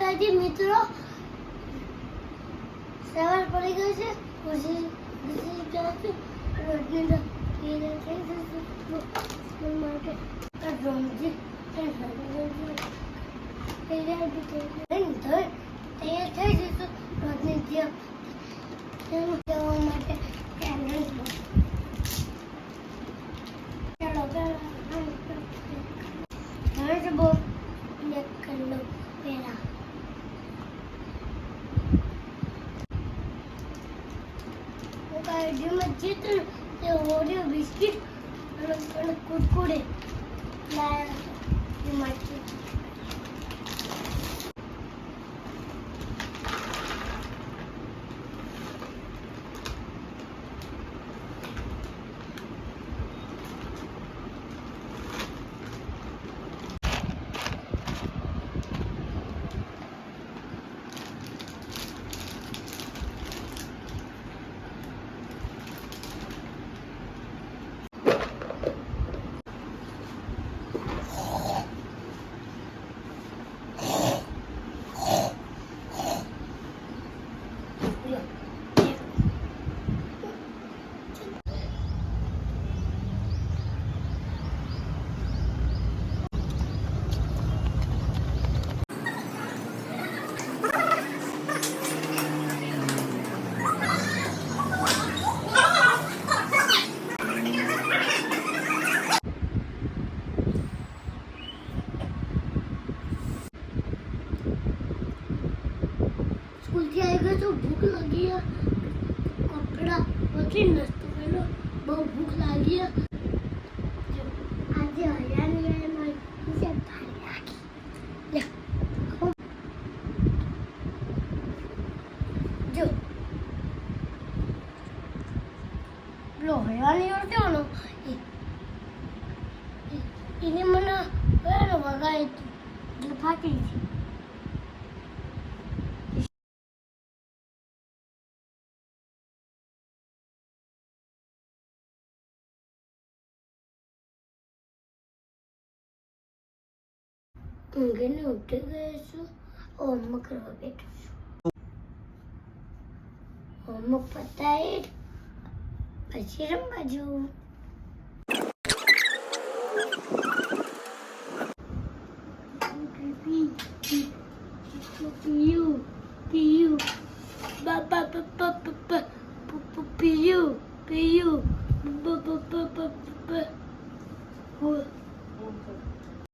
માતાજી, મિત્રો, સવાર પડી ગયો છે. ખુશી ખુશી ગયા છે રોજની થઈ જશે. માટે તૈયાર થઈ જઈશું રોજની જવા માટે હું જે તે ઓરિયો બિસ્કિટ અને કુરકુરે. Yeah. સ્કૂલથી આવી તો ભૂખ લાગી કપડા પછી નાસ્તો કર્યો. બહુ ભૂખ લાગી આજે હતો એ- એને મને વગાડી હતી ફાટી છે. ઊંઘીને ઉઠી ગયો છું હોમવર્ક કરવા બેઠો છું હોમવર્ક પતાવી પછી રમવા જવું પીયું પીયું પીયું પીયું